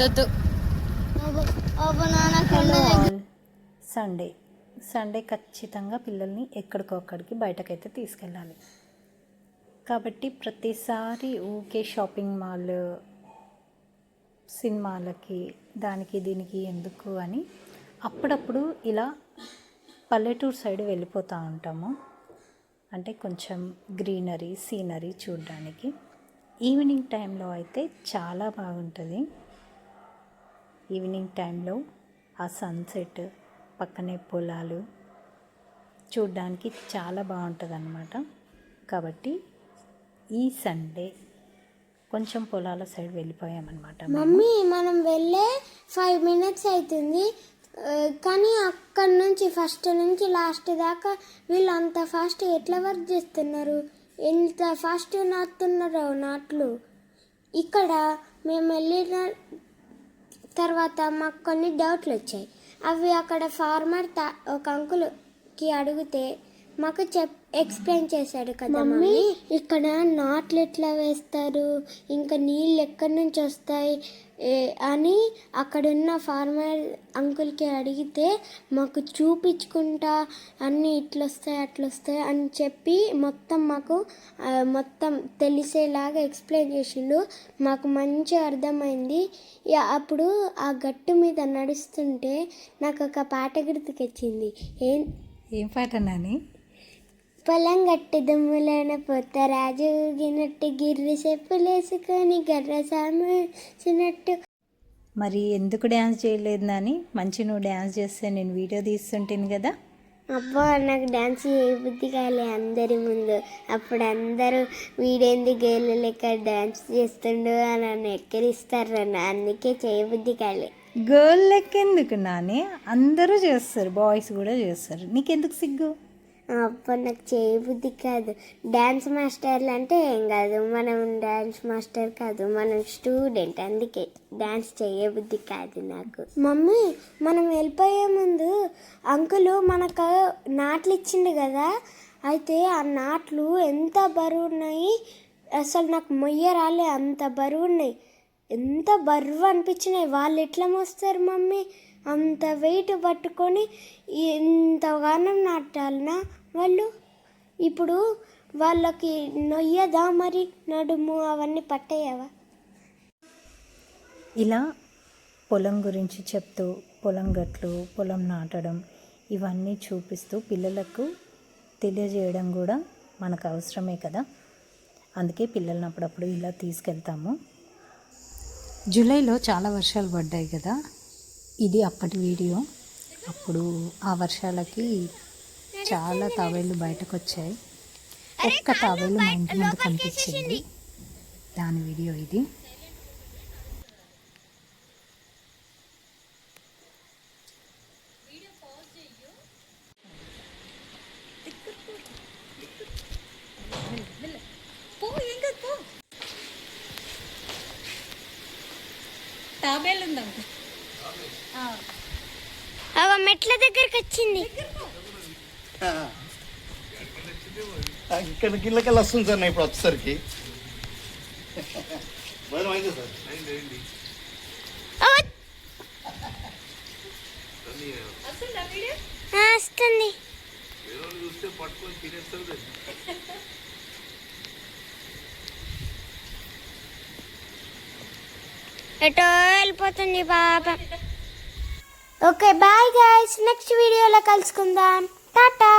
వద్దొద్దు. Sunday. Sunday ఖచ్చితంగా పిల్లల్ని ఎక్కడికొక్కడికి బయటకైతే తీసుకెళ్ళాలి. కాబట్టి ప్రతిసారి ఊకే షాపింగ్ మాల్ సినిమాలకి దానికి దీనికి ఎందుకు అని అప్పుడప్పుడు ఇలా పల్లెటూరు సైడ్ వెళ్ళిపోతూ ఉంటాము. అంటే కొంచెం గ్రీనరీ సీనరీ చూడడానికి. ఈవినింగ్ టైంలో అయితే చాలా బాగుంటుంది. ఈవినింగ్ టైంలో ఆ సన్సెట్ పక్కనే పొలాలు చూడ్డానికి చాలా బాగుంటుంది అన్నమాట కాబట్టి ఈ సండే కొంచెం పొలాల సైడ్ వెళ్ళిపోయామన్నమాట మమ్మీ మనం వెళ్ళే ఫైవ్ మినిట్స్ అవుతుంది కానీ అక్కడి నుంచి ఫస్ట్ నుంచి లాస్ట్ దాకా వీళ్ళు అంత ఫాస్ట్ ఎట్లా వర్క్ చేస్తున్నారు? ఎంత ఫాస్ట్ నాటుతున్నారో నాట్లు. ఇక్కడ మేము వెళ్ళిన తర్వాత మాకు కొన్ని డౌట్లు వచ్చాయి అవి అక్కడ ఫార్మర్ తా ఒక అంకుల్కి అడిగితే మాకు చెప్ ఎక్స్ప్లెయిన్ చేశాడు కదా మమ్మీ ఇక్కడ నాట్లు ఎట్లా వేస్తారు? ఇంకా నీళ్ళు ఎక్కడి నుంచి వస్తాయి? ఏ, అని అక్కడున్న ఫార్మర్ అంకుల్కి అడిగితే మాకు చూపించుకుంటా అన్నీ ఇట్లా వస్తాయి అట్లా వస్తాయి అని చెప్పి మొత్తం మాకు మొత్తం తెలిసేలాగా ఎక్స్ప్లెయిన్ చేసిండు. మాకు మంచిగా అర్థమైంది. అప్పుడు ఆ గట్టు మీద నడుస్తుంటే నాకు ఒక పాట గుర్తుకొచ్చింది. ఏం ఏం పాట నాని? పొలం గట్టి దుమ్ములోన పొత్త రాజు ఊగినట్టు గిర్రి చెప్పులేసుకొని గర్ర సామసినట్టు. మరి ఎందుకు డ్యాన్స్ చేయలేదు నాని? మంచి నువ్వు డ్యాన్స్ చేస్తే నేను వీడియో తీస్తుంటాను కదా. అబ్బా నాకు డాన్స్ చేయబుద్ధి కాలే అందరి ముందు. అప్పుడు అందరూ వీడేంది గేలు లెక్క డాన్స్ చేస్తుండు అని నన్ను ఎక్కిరిస్తారు? నన్ను అందుకే చేయబుద్ధి కాలే. గర్ల్ లెక్క ఎందుకు నాని? అందరూ చేస్తారు బాయ్స్ కూడా చేస్తారు. నీకెందుకు సిగ్గు? అబ్బా నాకు చేయబుద్ధి కాదు. డ్యాన్స్ మాస్టర్లు అంటే ఏం కాదు. మనం డ్యాన్స్ మాస్టర్ కాదు. మనం స్టూడెంట్. అందుకే డ్యాన్స్ చేయబుద్ధి కాదు నాకు. మమ్మీ మనం వెళ్ళిపోయే ముందు అంకులు మనకు నాట్లు ఇచ్చిండు కదా? అయితే ఆ నాట్లు ఎంత బరువు ఉన్నాయి అసలు నాకు మొయ్య రాలే అంత బరువు ఉన్నాయి ఎంత బరువు అనిపించినాయి. వాళ్ళు ఎట్లా మోస్తారు మమ్మీ? అంత వెయిట్ పట్టుకొని ఇంతగానం నాటాలనా వాళ్ళు? ఇప్పుడు వాళ్ళకి నొయ్యదా మరి? నడుము అవన్నీ పట్టేయవా? ఇలా పొలం గురించి చెప్తూ పొలం గట్లు పొలం నాటడం ఇవన్నీ చూపిస్తూ పిల్లలకు తెలియజేయడం కూడా మనకు అవసరమే కదా? అందుకే పిల్లల్ని అప్పుడప్పుడు ఇలా తీసుకెళ్తాము. జూలైలో చాలా వర్షాలు పడ్డాయి కదా? ఇది అప్పటి వీడియో. అప్పుడు ఆ వర్షాలకి చాలా తావేళ్ళు బయటకు వచ్చాయి ఒక్క తావేలు మా ఇంటి ముందు కనిపించింది. దాని వీడియో ఇది. అవ మెట్ల దగ్గరికి వచ్చింది. ఇక్కడ గిళ్ళకెళ్ళి వస్తుంది సార్ నేను ఇప్పుడు వచ్చేసరికి. వస్తుంది ఎటో వెళ్ళిపోతుంది బాబా ఓకే బాయ్ గైస్ నెక్స్ట్ వీడియోలో కలుసుకుందాం. టాటా